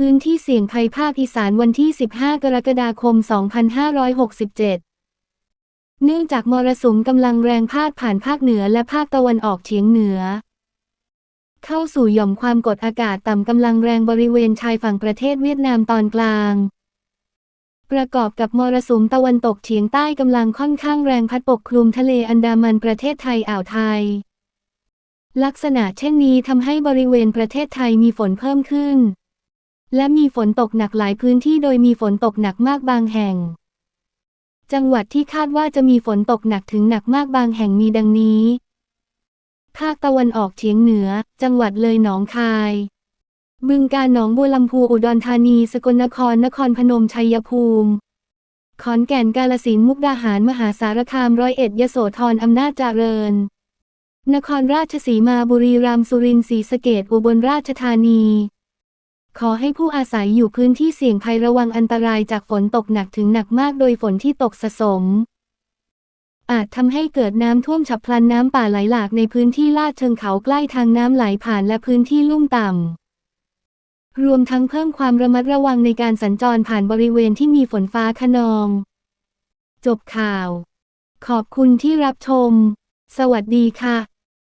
พื้นที่เสี่ยงภัยภาคอีสานวันที่ 15 กรกฎาคม 2567 เนื่องจากมรสุมกำลังแรงพาดผ่านภาคเหนือและภาคตะวันออกเฉียงเหนือ เข้าสู่หย่อมความกดอากาศต่ำกำลังแรงบริเวณชายฝั่งประเทศเวียดนามตอนกลาง ประกอบกับมรสุมตะวันตกเฉียงใต้กำลังค่อนข้างแรงพัดปกคลุมทะเลอันดามันประเทศไทยอ่าวไทย ลักษณะเช่นนี้ทำให้บริเวณประเทศไทยมีฝนเพิ่มขึ้น และมีฝนตกหนักหลายพื้นที่โดยมีฝนตกหนักมากบางแห่ง จังหวัดที่คาดว่าจะมีฝนตกหนักถึงหนักมากบางแห่งมีดังนี้ ภาคตะวันออกเฉียงเหนือ จังหวัดเลยหนองคาย บึงกาฬหนองบัวลำพูอุดรธานี สกลนคร นครพนมชัยภูมิ ขอนแก่นกาลสินธุ์มุกดาหารมหาสารคามร้อยเอ็ดยโสธรอำนาจเจริญ นครราชสีมาบุรีรัมย์สุรินทร์ศรีสะเกษอุบลราชธานี ขอให้ผู้อาศัยอยู่พื้นที่เสี่ยงภัยระวังอันตรายจากฝนตกหนักถึงหนักมากโดยฝนที่ตกสะสม อาจทำให้เกิดน้ำท่วมฉับพลันน้ำป่าไหลหลากในพื้นที่ลาดเชิงเขาใกล้ทางน้ำไหลผ่านและพื้นที่ลุ่มต่ำ รวมทั้งเพิ่มความระมัดระวังในการสัญจรผ่านบริเวณที่มีฝนฟ้าคะนอง จบข่าว ขอบคุณที่รับชม สวัสดีค่ะ